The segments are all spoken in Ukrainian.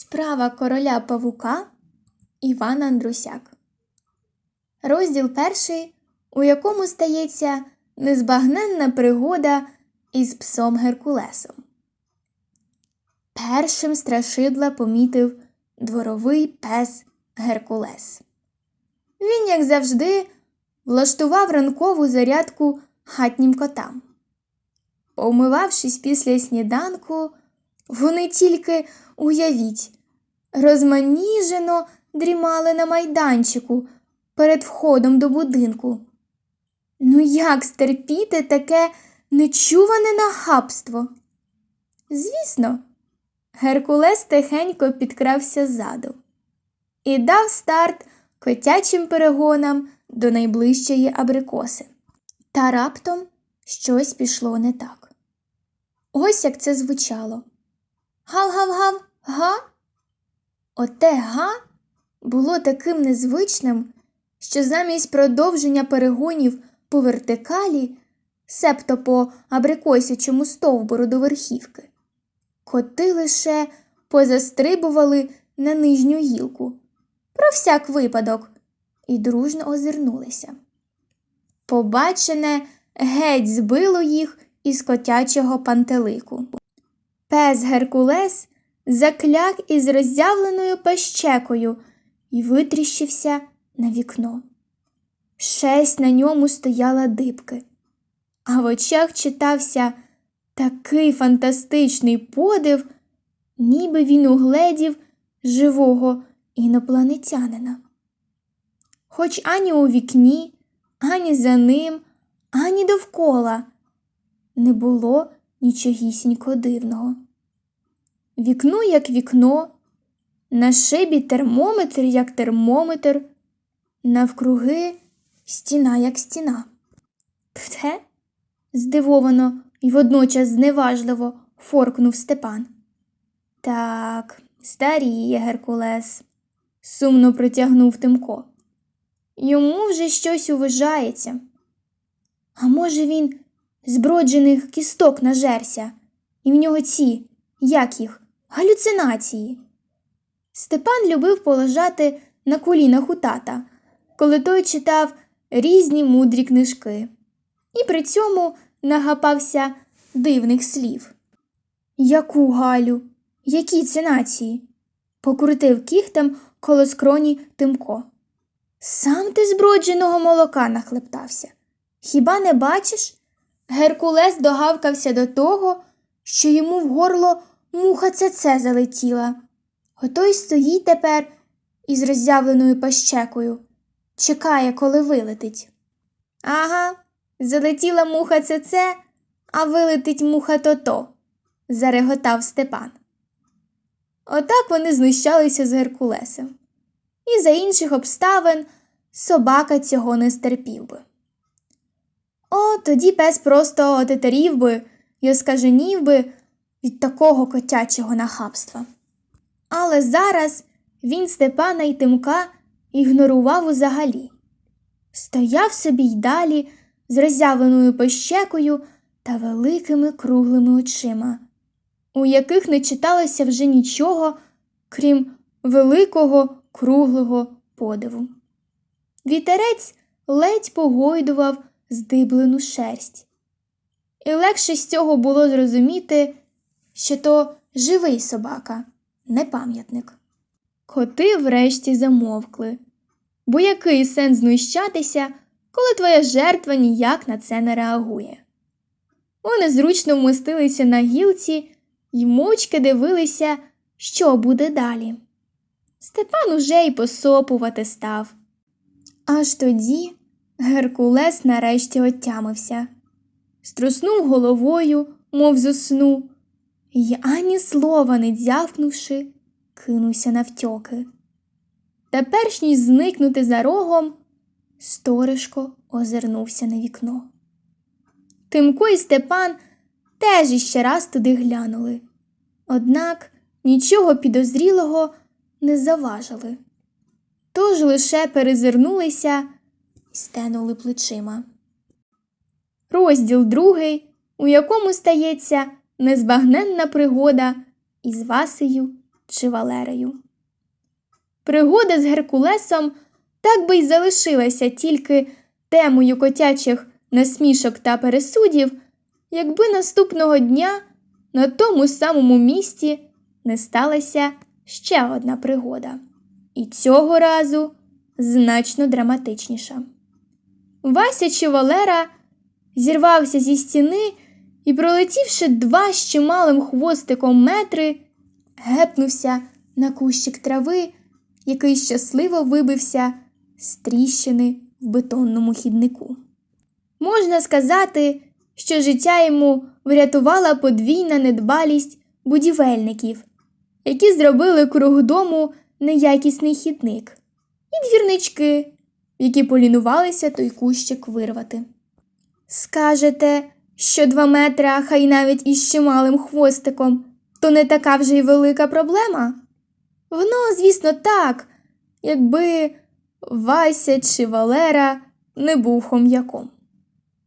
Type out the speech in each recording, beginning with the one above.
Справа короля павука Іван Андрусяк. Розділ перший, у якому стається незбагненна пригода із псом Геркулесом. Першим страшидла помітив дворовий пес Геркулес. Він, як завжди, влаштував ранкову зарядку хатнім котам. Помивавшись після сніданку, вони тільки, уявіть, розманіжено дрімали на майданчику перед входом до будинку. Ну як стерпіти таке нечуване нахабство? Звісно, Геркулес тихенько підкрався ззаду і дав старт котячим перегонам до найближчої абрикоси. Та раптом щось пішло не так. Ось як це звучало. Гав-гав-гав, га? Оте га було таким незвичним, що замість продовження перегонів по вертикалі, себто по абрикосячому стовбуру до верхівки, коти лише позастрибували на нижню гілку, про всяк випадок, і дружно озирнулися. Побачене геть збило їх із котячого пантелику. Пес Геркулес закляк із роззявленою пащекою і витріщився на вікно. Шесть на ньому стояла дибки, а в очах читався такий фантастичний подив, ніби він угледів живого інопланетянина. Хоч ані у вікні, ані за ним, ані довкола не було нічогісінько дивного. Вікно, як вікно, на шибі термометр, як термометр, навкруги стіна, як стіна. Пте? здивовано і водночас зневажливо форкнув Степан. Так, старіє Геркулес, сумно протягнув Тимко. Йому вже щось уважається. А може, він зброджених кісток нажерся, і в нього ці, як їх, галюцинації. Степан любив полежати на колінах у тата, коли той читав різні мудрі книжки, і при цьому нагапався дивних слів. Яку Галю? Які це нації? покрутив кіхтем коло скроні Тимко. Сам ти збродженого молока нахлептався. Хіба не бачиш? Геркулес догавкався до того, що йому в горло муха цеце залетіла. Отой стоїть тепер із роззявленою пащекою, чекає, коли вилетить. Ага, залетіла муха цеце, а вилетить муха то-то, зареготав Степан. Отак вони знущалися з Геркулесом. І за інших обставин собака цього не стерпів би. О, тоді пес просто отетерів би й оскаженів би від такого котячого нахабства. Але зараз він Степана й Тимка ігнорував узагалі. Стояв собі й далі з роззявленою пощекою та великими круглими очима, у яких не читалося вже нічого, крім великого круглого подиву. Вітерець ледь погойдував здиблену шерсть. І легше з цього було зрозуміти, що то живий собака, не пам'ятник. Коти врешті замовкли, бо який сенс знущатися, коли твоя жертва ніяк на це не реагує. Вони зручно вмостилися на гілці й мовчки дивилися, що буде далі. Степан уже й посопувати став. Аж тоді Геркулес нарешті отямився, струснув головою, мов заснув, й ані слова не дзявкнувши, кинувся навтьоки. Та перш ніж зникнути за рогом, сторишко озирнувся на вікно. Тимко і Степан теж іще раз туди глянули, однак нічого підозрілого не заважили, тож лише перезирнулися і стенули плечима. Розділ другий, у якому стається незбагненна пригода із Васею чи Валерею. Пригода з Геркулесом так би й залишилася тільки темою котячих насмішок та пересудів, якби наступного дня на тому самому місці не сталася ще одна пригода. І цього разу значно драматичніша. Вася чи Валера зірвався зі стіни і, пролетівши два з чималим хвостиком метри, гепнувся на кущик трави, який щасливо вибився з тріщини в бетонному хіднику. Можна сказати, що життя йому врятувала подвійна недбалість будівельників, які зробили круг дому неякісний хідник, і двірнички, які полінувалися той кущик вирвати. Скажете, що два метра, хай навіть із чималим хвостиком, то не така вже й велика проблема? Воно, звісно, так, якби Вася чи Валера не був хом'яком.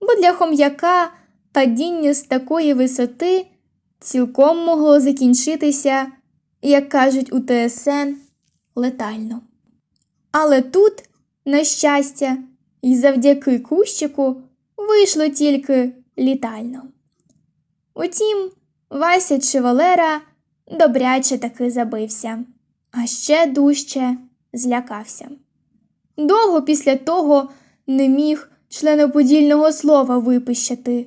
Бо для хом'яка падіння з такої висоти цілком могло закінчитися, як кажуть у ТСН, летально. Але тут, на щастя, і завдяки кущику вийшло тільки літально. Утім, Вася чи Валера добряче таки забився, а ще дужче злякався. Довго після того не міг членоподільного слова випищати,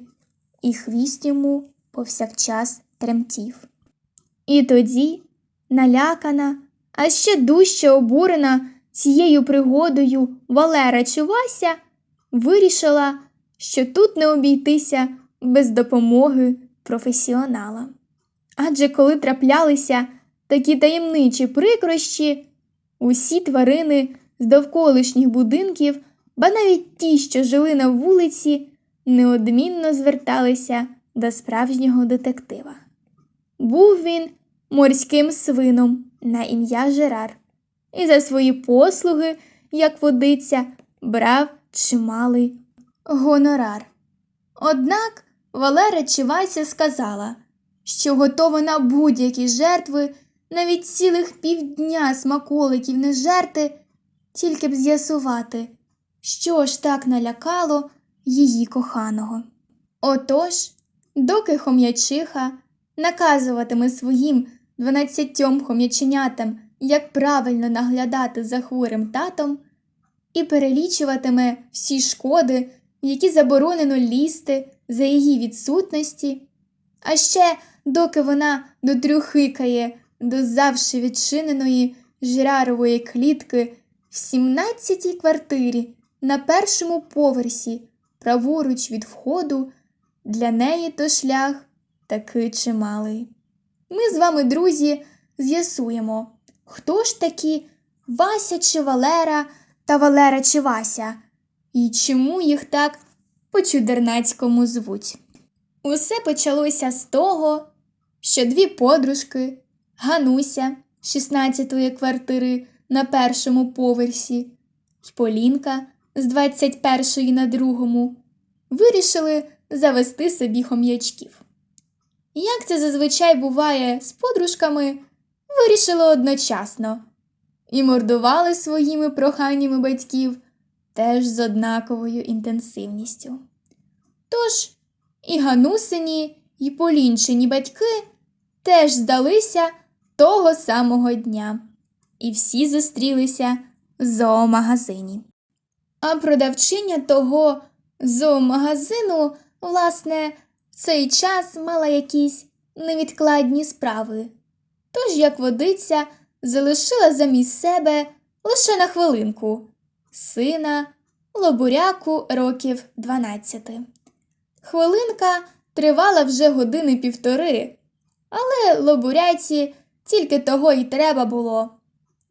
і хвіст йому повсякчас тремтів. І тоді, налякана, а ще дужче обурена цією пригодою Валера чи Вася, вирішила, що тут не обійтися без допомоги професіонала. Адже коли траплялися такі таємничі прикрощі, усі тварини з довколишніх будинків, ба навіть ті, що жили на вулиці, неодмінно зверталися до справжнього детектива. Був він морським свином на ім'я Жерар, і за свої послуги, як водиться, брав чималий гонорар. Однак Валера Чивайся сказала, що готова на будь-які жертви навіть цілих півдня смаколиків не жерти, тільки б з'ясувати, що ж так налякало її коханого. Отож, доки хом'ячиха наказуватиме своїм дванадцятьом хом'яченятам, як правильно наглядати за хворим татом, і перелічуватиме всі шкоди, які заборонено лізти за її відсутності, а ще доки вона дотрюхикає до завжди відчиненої жирарової клітки в сімнадцятій квартирі на першому поверсі, праворуч від входу, для неї то шлях таки чималий. Ми з вами, друзі, з'ясуємо, хто ж такі Вася чи Валера та Валера чи Вася, і чому їх так по чудернацькому звуть. Усе почалося з того, що дві подружки, Гануся з 16-ї квартири на першому поверсі, й Полінка з 21-ї на другому, вирішили завести собі хом'ячків. Як це зазвичай буває з подружками, вирішили одночасно і мордували своїми проханнями батьків теж з однаковою інтенсивністю. Тож і Ганусині, і Полінчині батьки теж здалися того самого дня, і всі зустрілися в зоомагазині. А продавчиня того зоомагазину, власне, в цей час мала якісь невідкладні справи. Тож, як водиця, залишила замість себе лише на хвилинку сина лобуряку років 12. Хвилинка тривала вже години півтори, але лобуряці тільки того й треба було.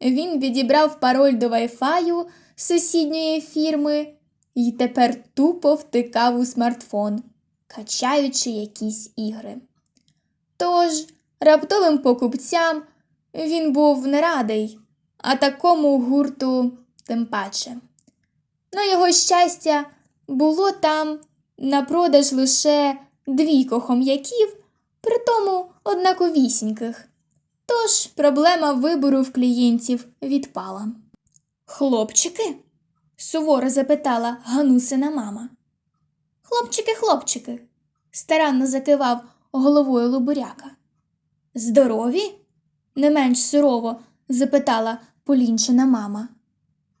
Він відібрав пароль до вайфаю сусідньої фірми і тепер тупо втикав у смартфон, качаючи якісь ігри. Тож раптовим покупцям він був не радий, а такому гурту тим паче. На його щастя, було там на продаж лише двійко хом'яків, притому однаковісіньких. Тож проблема вибору в клієнтів відпала. Хлопчики? суворо запитала Ганусина мама. Хлопчики, хлопчики, старанно закивав головою Лубуряка. Здорові? не менш сурово запитала Полінчина мама.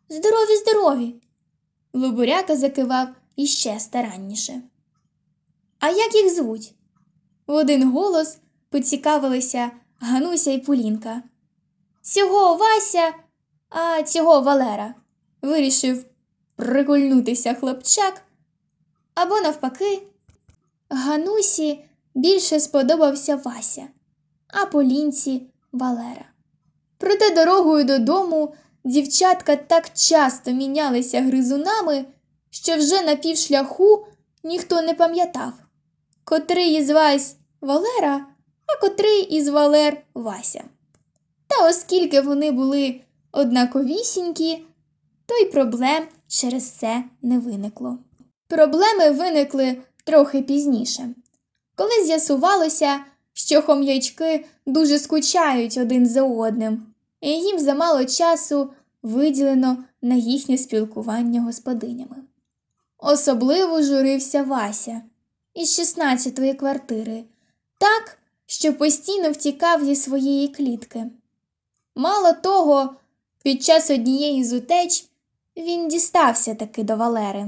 Здорові, здорові. Лубуряка закивав іще старанніше. А як їх звуть? В один голос поцікавилися Гануся і Полінка. Цього Вася, а цього Валера. Вирішив прикольнутися хлопчак. Або навпаки, Ганусі більше сподобався Вася, а Полінці Валера. Проте дорогою додому дівчатка так часто мінялися гризунами, що вже на півшляху ніхто не пам'ятав, котрий із Вась Валера, а котрий із Валер Вася. Та оскільки вони були однаковісінькі, то й проблем через це не виникло. Проблеми виникли трохи пізніше, коли з'ясувалося, що хом'ячки дуже скучають один за одним, і їм замало часу виділено на їхнє спілкування господинями. Особливо журився Вася із 16-ї квартири, так, що постійно втікав зі своєї клітки. Мало того, під час однієї з утеч він дістався таки до Валери.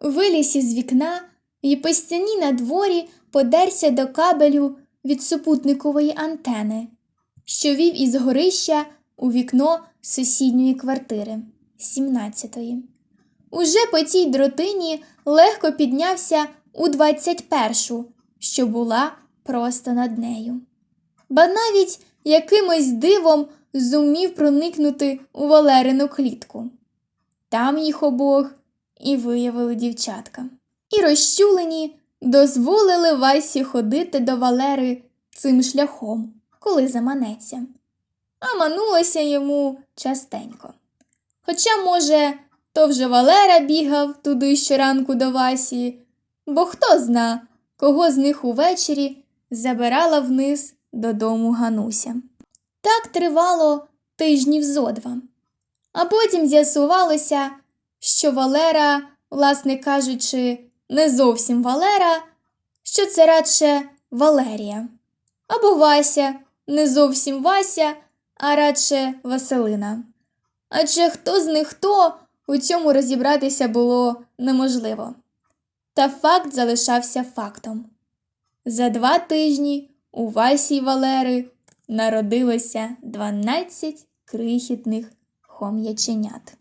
Виліз із вікна і по стіні на дворі подерся до кабелю від супутникової антени, що вів із горища у вікно сусідньої квартири 17-ї. Уже по тій дротині легко піднявся у 21-шу, що була просто над нею. Ба навіть якимось дивом зумів проникнути у Валерину клітку. Там їх обох і виявили дівчатка. І розчулені дозволили Васі ходити до Валери цим шляхом, коли заманеться. А манулося йому частенько. Хоча, може, то вже Валера бігав туди щоранку до Васі, бо хто зна, кого з них увечері забирала вниз додому Гануся. Так тривало тижнів зо два. А потім з'ясувалося, що Валера, власне кажучи, не зовсім Валера, що це радше Валерія. Або Вася, не зовсім Вася, а радше Василина. Адже хто з них хто, у цьому розібратися було неможливо. Та факт залишався фактом. За два тижні у Васі й Валери народилося 12 крихітних хом'яченят.